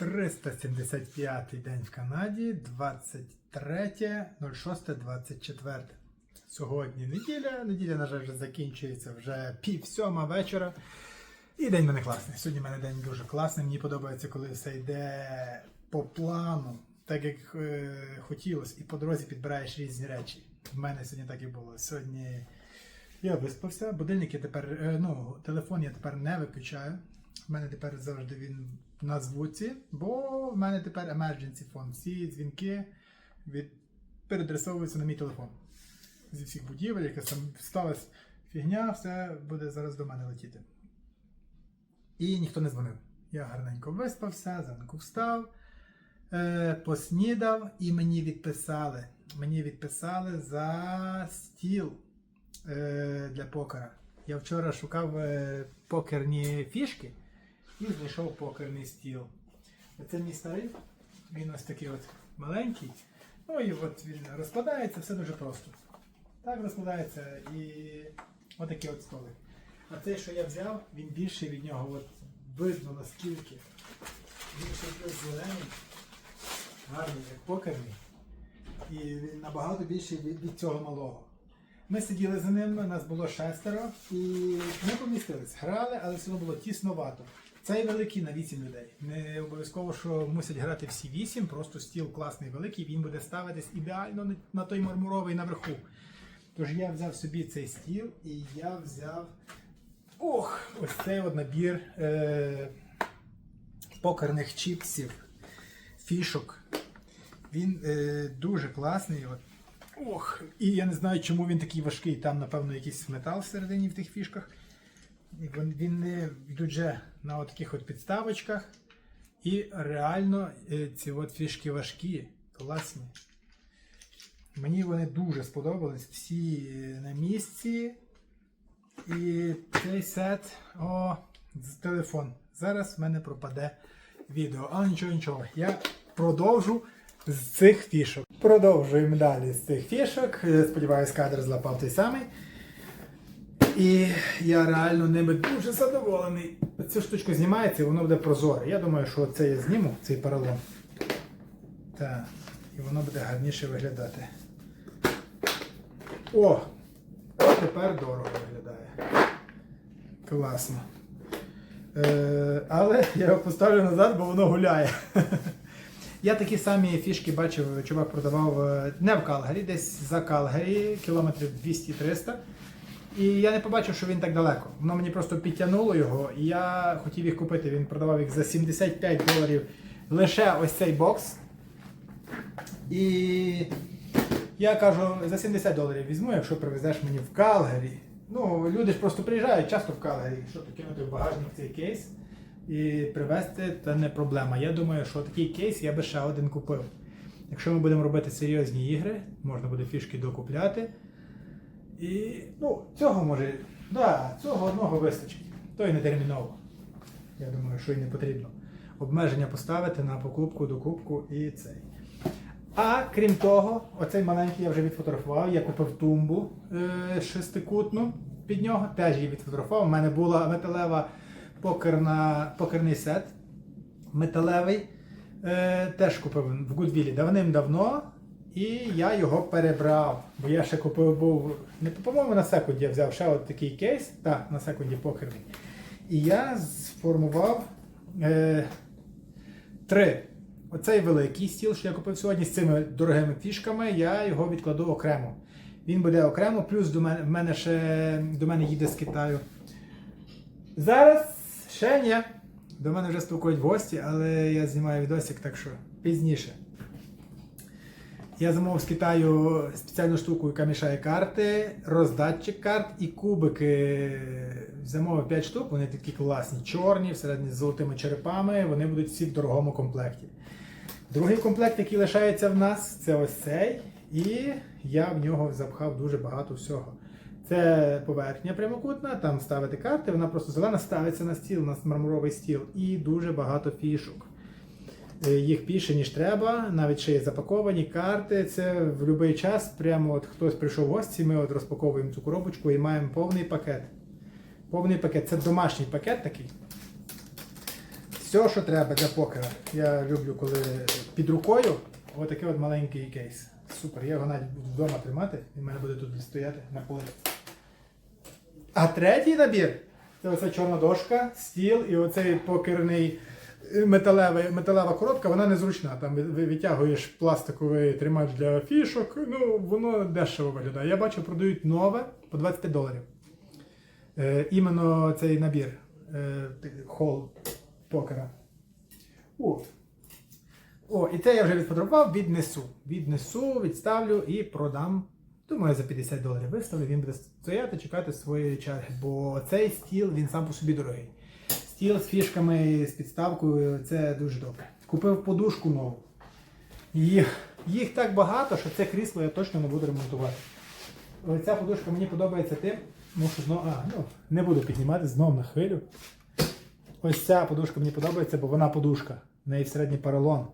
375 день в Канаді, 23.06.24. Сьогодні неділя. Неділя, на жаль, вже закінчується вже пів сьома вечора. І день в мене класний. Сьогодні в мене день дуже класний. Мені подобається, коли все йде по плану, так як е, хотілося, і по дорозі підбираєш різні речі. В мене сьогодні так і було. Сьогодні я виспався, будильник я тепер, е, ну, телефон я тепер не виключаю. В мене тепер завжди він на звуці, бо в мене тепер emergency phone. Всі дзвінки від... передресовуються на мій телефон. Зі всіх будівель, якась там сталася фігня, все буде зараз до мене летіти. І ніхто не дзвонив. Я гарненько виспався, зранку встав, е, поснідав і мені відписали. Мені відписали за стіл е, для покера. Я вчора шукав е, покерні фішки і знайшов покерний стіл. Це мій старий, він ось такий от маленький. Ну і от він розкладається, все дуже просто. Так розкладається і отакий от столик. А цей, що я взяв, він більший від нього, от видно наскільки. Ще плюс зелений, гарний, як покерний. І він набагато більший від, від цього малого. Ми сиділи за ним, нас було шестеро і ми помістились. Грали, але все одно було тісновато. Цей великий на 8 людей. Не обов'язково, що мусять грати всі 8, просто стіл класний великий, він буде ставитись ідеально на той мармуровий наверху. Тож я взяв собі цей стіл і я взяв ох, ось цей от набір е- покерних чіпсів, фішок. Він е- дуже класний. От. Ох, і я не знаю, чому він такий важкий. Там, напевно, якийсь метал всередині в тих фішках. Він, не йдуть же на таких от підставочках. І реально е, ці от фішки важкі, класні. Мені вони дуже сподобались, всі е, на місці. І цей сет, о, телефон. Зараз в мене пропаде відео. Але нічого, нічого. Я продовжу з цих фішок. Продовжуємо далі з цих фішок. Е, Сподіваюсь, кадр злапав той самий. І я реально ними дуже задоволений. Ця штучка знімається і воно буде прозоре. Я думаю, що це я зніму, цей поролон. Так. І воно буде гарніше виглядати. О! Тепер дорого виглядає. Класно. Е, але я його поставлю назад, бо воно гуляє. Я такі самі фішки бачив, чувак продавав е, не в Калгарі, десь за Калгарі, кілометрів 200-300. І я не побачив, що він так далеко. Воно мені просто підтягнуло його, і я хотів їх купити. Він продавав їх за 75 доларів лише ось цей бокс. І я кажу, за 70 доларів візьму, якщо привезеш мені в Калгарі. Ну, люди ж просто приїжджають часто в Калгарі, щоб кинути в багажник цей кейс і привезти, це не проблема. Я думаю, що такий кейс я би ще один купив. Якщо ми будемо робити серйозні ігри, можна буде фішки докупляти. І ну, цього може, да, цього одного вистачить. То і не терміново. Я думаю, що і не потрібно. Обмеження поставити на покупку, докупку і цей. А крім того, оцей маленький я вже відфотографував. Я купив тумбу е, шестикутну під нього, теж її відфотографував. У мене була металева покерна, покерний сет. Металевий. Е, теж купив в Гудвілі давним-давно. І я його перебрав. Бо я ще купив був. Не по-моєму на секунді я взяв ще от такий кейс. Так, на секунді покерний. І я сформував е, три. Оцей великий стіл, що я купив сьогодні з цими дорогими фішками, я його відкладу окремо. Він буде окремо, плюс до мене, в мене ще до мене їде з Китаю. Зараз ще ні. До мене вже спілкують гості, але я знімаю відосик, так що пізніше. Я замовив з Китаю спеціальну штуку, яка мішає карти, роздатчик карт і кубики. Замовив 5 штук, вони такі класні, чорні, всередині з золотими черепами, вони будуть всі в дорогому комплекті. Другий комплект, який лишається в нас, це ось цей. І я в нього запхав дуже багато всього. Це поверхня прямокутна, там ставити карти, вона просто зелена ставиться на стіл, на мармуровий стіл, і дуже багато фішок. Е, Їх більше, ніж треба, навіть ще є запаковані карти. Це в будь-який час, прямо от хтось прийшов в гості, ми от розпаковуємо цю коробочку і маємо повний пакет. Повний пакет. Це домашній пакет такий. Все, що треба для покера. Я люблю, коли під рукою отакий от маленький кейс. Супер, я його навіть буду вдома тримати, він в мене буде тут стояти на полі. А третій набір це оця чорна дошка, стіл і оцей покерний е, металевий, металева коробка, вона незручна. Там ви- ви витягуєш пластиковий тримач для фішок, ну воно дешево виглядає. Я бачу, продають нове по 25 доларів. Е, іменно цей набір е, хол покера. О. О, і це я вже відфотографував, віднесу. Віднесу, відставлю і продам. Думаю, за 50 доларів виставлю, він буде стояти, чекати своєї черги. Бо цей стіл він сам по собі дорогий. Стіл з фішками, з підставкою це дуже добре. Купив подушку нову. Їх, їх так багато, що це крісло я точно не буду ремонтувати. Ця подушка мені подобається тим, мушу знову. А, ну, не буду піднімати знов на хвилю. Ось ця подушка мені подобається, бо вона подушка. В неї середній поролон.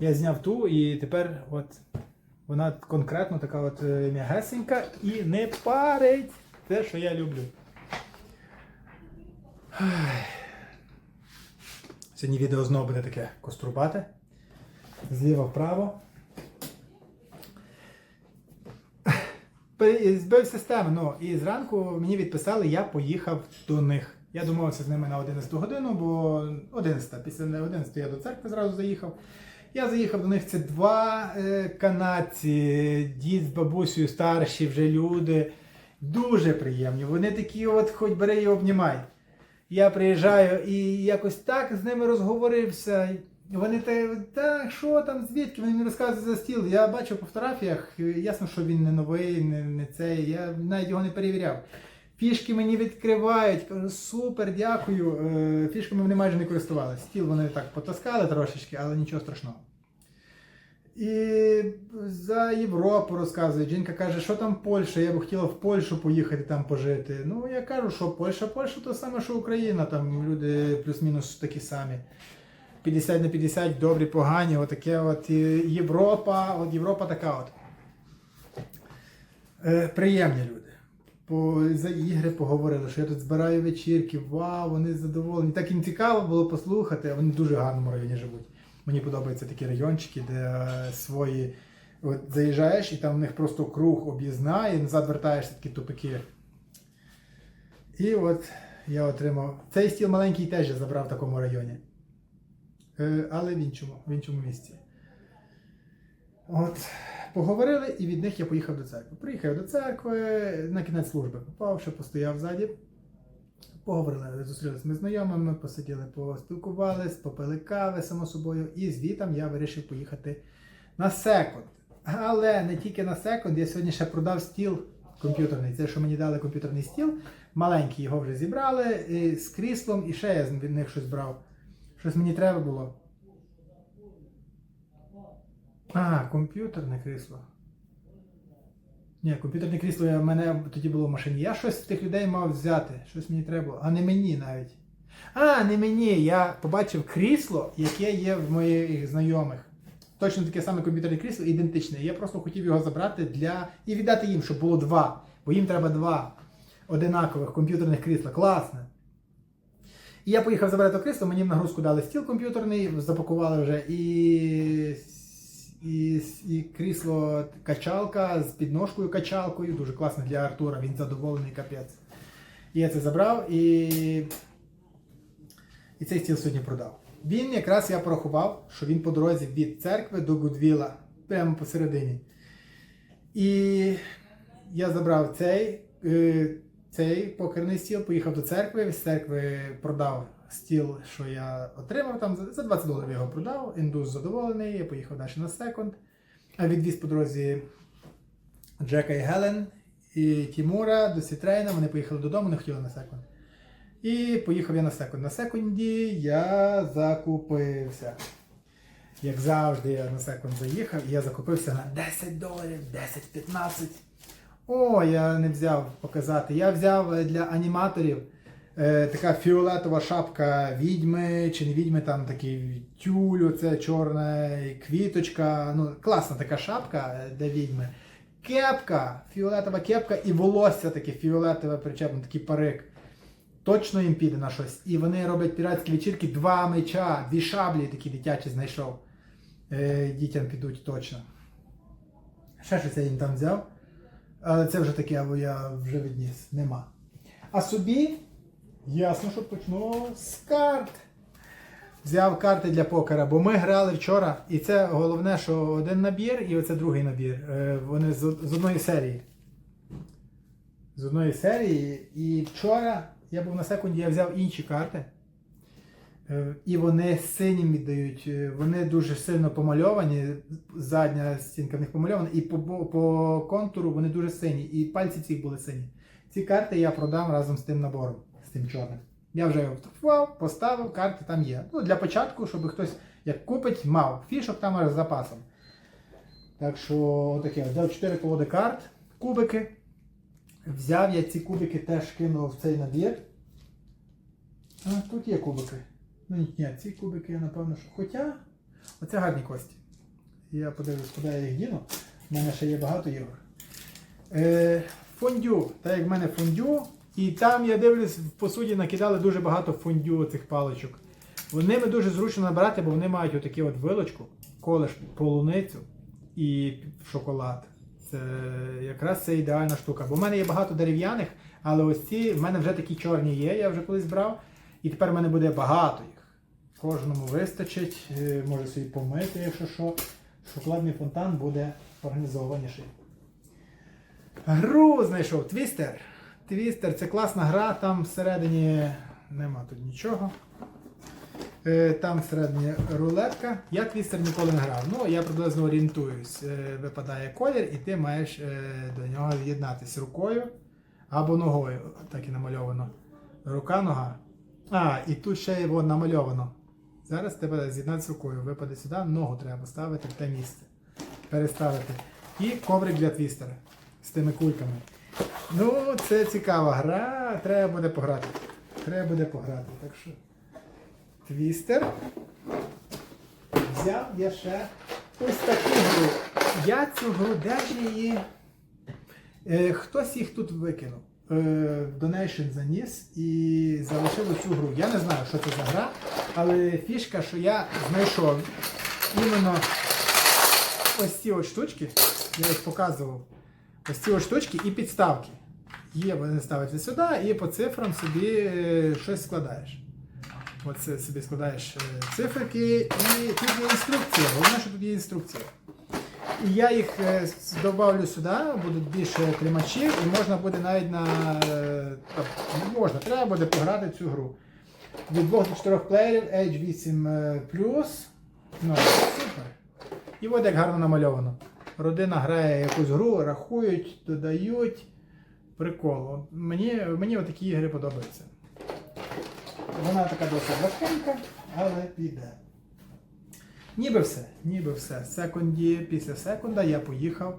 Я зняв ту і тепер от вона конкретно така от е, м'ягесенька і не парить. Те, що я люблю. Сьогодні відео знову буде таке кострубате. Зліва вправо. Збив систему, ну і зранку мені відписали, я поїхав до них. Я домовився з ними на 11 годину, бо 11, після 11 я до церкви зразу заїхав. Я заїхав до них, це два е, канадці, дід з бабусею старші вже люди. Дуже приємні. Вони такі, от хоч бери і обнімай. Я приїжджаю і якось так з ними розговорився. Вони та, так, що там, звідки? Вони мені розказують за стіл. Я бачив по фотографіях, ясно, що він не новий, не, не цей. Я навіть його не перевіряв. Фішки мені відкривають, кажу, супер, дякую. Е, Фішками вони майже не користувалися. Стіл вони так потаскали трошечки, але нічого страшного. І за Європу розказують. Жінка каже, що там Польща, я б хотіла в Польщу поїхати там пожити. Ну, я кажу, що Польща, Польща то саме, що Україна, там люди плюс-мінус такі самі. 50 на 50, добрі, погані, отаке от Європа, от Європа така от. Е, приємні люди. По, за ігри поговорили, що я тут збираю вечірки, вау, вони задоволені. Так їм цікаво було послухати, а вони в дуже гарному районі живуть. Мені подобаються такі райончики, де е, свої. От заїжджаєш і там в них просто круг об'їзна, і назад вертаєшся такі тупики. І от я отримав. Цей стіл маленький теж я забрав в такому районі. Е, але в іншому, в іншому місці. От, поговорили, і від них я поїхав до церкви. Приїхав до церкви, на кінець служби попав, ще постояв ззаді. Поговорили, зустрілися ми знайомими, посиділи, поспілкувались, попили кави, само собою, і звітом я вирішив поїхати на секунд. Але не тільки на секунд, я сьогодні ще продав стіл комп'ютерний. Це, що мені дали комп'ютерний стіл, маленький його вже зібрали і з кріслом, і ще я від них щось брав. Щось мені треба було. А, комп'ютерне крісло. Ні, комп'ютерне крісло в мене тоді було в машині. Я щось в тих людей мав взяти. Щось мені треба було. А не мені навіть. А, не мені. Я побачив крісло, яке є в моїх знайомих. Точно таке саме комп'ютерне крісло, ідентичне. Я просто хотів його забрати для. і віддати їм, щоб було два. Бо їм треба два одинакових комп'ютерних крісла. Класно. І я поїхав забрати крісло, мені в нагрузку дали стіл комп'ютерний, запакували вже і, і, і крісло качалка з підножкою качалкою, дуже класно для Артура, він задоволений капець. Я це забрав і, і цей стіл сьогодні продав. Він якраз я порахував, що він по дорозі від церкви до Гудвіла, прямо посередині. І я забрав цей, е, цей покерний стіл, поїхав до церкви, з церкви продав стіл, що я отримав там. За- За 20 доларів його продав. Індус задоволений, я поїхав далі на секунд. А відвіз по дорозі Джека і Гелен і Тімура до Сітрейна. Вони поїхали додому, не хотіли на секунд. І поїхав я на секунд. На секунді я закупився. Як завжди, я на секунд заїхав, і я закупився на 10 доларів, 10-15. О, я не взяв показати. Я взяв е, для аніматорів е, така фіолетова шапка відьми, чи не відьми, там такий тюль, оце чорна квіточка. Ну, класна така шапка е, для відьми. Кепка, фіолетова кепка і волосся таке фіолетове, причепне, такий парик. точно їм піде на щось. І вони роблять піратські вечірки, два меча, дві шаблі такі дитячі знайшов. Е, дітям підуть точно. Ще щось я їм там взяв. Але це вже таке, або я вже відніс. Нема. А собі, ясно, що почну з карт. Взяв карти для покера, бо ми грали вчора, і це головне, що один набір і оце другий набір. Е, Вони з, одної серії. З одної серії. І вчора я був на секунді, я взяв інші карти. Е, І вони синім віддають. Е, Вони дуже сильно помальовані. Задня стінка в них помальована, і по, по контуру вони дуже сині. І пальці цих були сині. Ці карти я продам разом з тим набором, тим чорним. Я вже його фотографував, поставив, карти там є. Ну, для початку, щоб хтось як купить, мав. Фішок там аж з запасом. Так що таке, взяв 4 колоди карт, кубики. Взяв я ці кубики теж кинув в цей набір. А, тут є кубики. Ну ні, ні, ці кубики я напевно, що. Хоча, оце гарні кості. Я подивлюсь, куди я їх діну. У мене ще є багато ігор. Е, фондю. Так як в мене фондю. І там я дивлюсь, в посуді накидали дуже багато фондю цих паличок. Ними дуже зручно набирати, бо вони мають отакі от вилочку, колеш полуницю і шоколад. Це якраз це ідеальна штука. Бо в мене є багато дерев'яних, але ось ці в мене вже такі чорні є, я вже колись брав. І тепер в мене буде багато їх. Кожному вистачить, е, може собі помити, якщо що. Шоколадний фонтан буде організованіший. Гру знайшов Твістер. Твістер це класна гра, там всередині нема тут нічого. Е, Там всередині рулетка. Я твістер ніколи не грав. Ну, я приблизно орієнтуюсь. Е, Випадає колір, і ти маєш е, до нього з'єднатися рукою або ногою. Так і намальовано. Рука, нога. А, і тут ще вон, намальовано. Зараз тебе з'єднатися рукою. Випаде сюди, ногу треба поставити в те місце. Переставити. І коврик для твістера з тими кульками. Ну, це цікава гра, треба буде пограти. Треба буде пограти. Так що. Твістер. Взяв я ще ось таку гру. Я цю гру, де ж її? Е, хтось їх тут викинув. Donation заніс і залишив цю гру. Я не знаю, що це за гра, але фішка, що я знайшов іменно ось ці от штучки, я їх показував. Ось ці от штучки і підставки. Є, вони ставляться сюди і по цифрам собі е, щось складаєш. Оце собі складаєш е, циферки і тут є інструкція. Головне, що тут є інструкція. І я їх е, добавлю сюди, будуть більше тримачів, і можна буде навіть на. та, не можна, треба буде пограти цю гру. Від 2 до 4 плеєрів H8 е, Ну, супер. І от як гарно намальовано. Родина грає якусь гру, рахують, додають. Прикол. Мені, мені такі ігри подобаються. Вона така досить важкенька, але піде. Ніби все, ніби все. Секунді, після секунда я поїхав.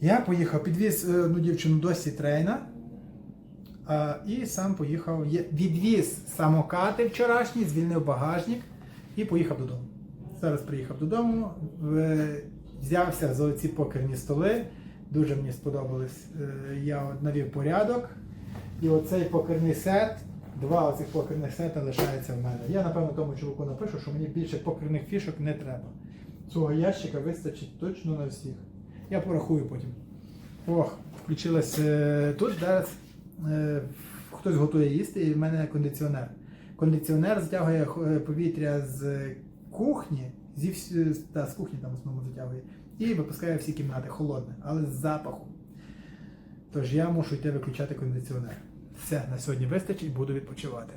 Я поїхав, підвіз е, одну дівчину до Сітрейна. І сам поїхав. Відвіз самокати вчорашні, звільнив багажник і поїхав додому. Зараз приїхав додому, взявся за оці покерні столи. Дуже мені сподобались. Е, Я навів порядок. І оцей покерний сет, два оцих покерних сета лишаються в мене. Я, напевно, тому чуваку напишу, що мені більше покерних фішок не треба. Цього ящика вистачить точно на всіх. Я порахую потім. Ох, включилась е, тут зараз е, хтось готує їсти, і в мене кондиціонер. Кондиціонер затягує е, повітря з кухні, зі всі, та, з кухні там основному затягує, і випускає всі кімнати холодне, але з запахом. Тож я мушу йти виключати кондиціонер. Все, на сьогодні вистачить, буду відпочивати.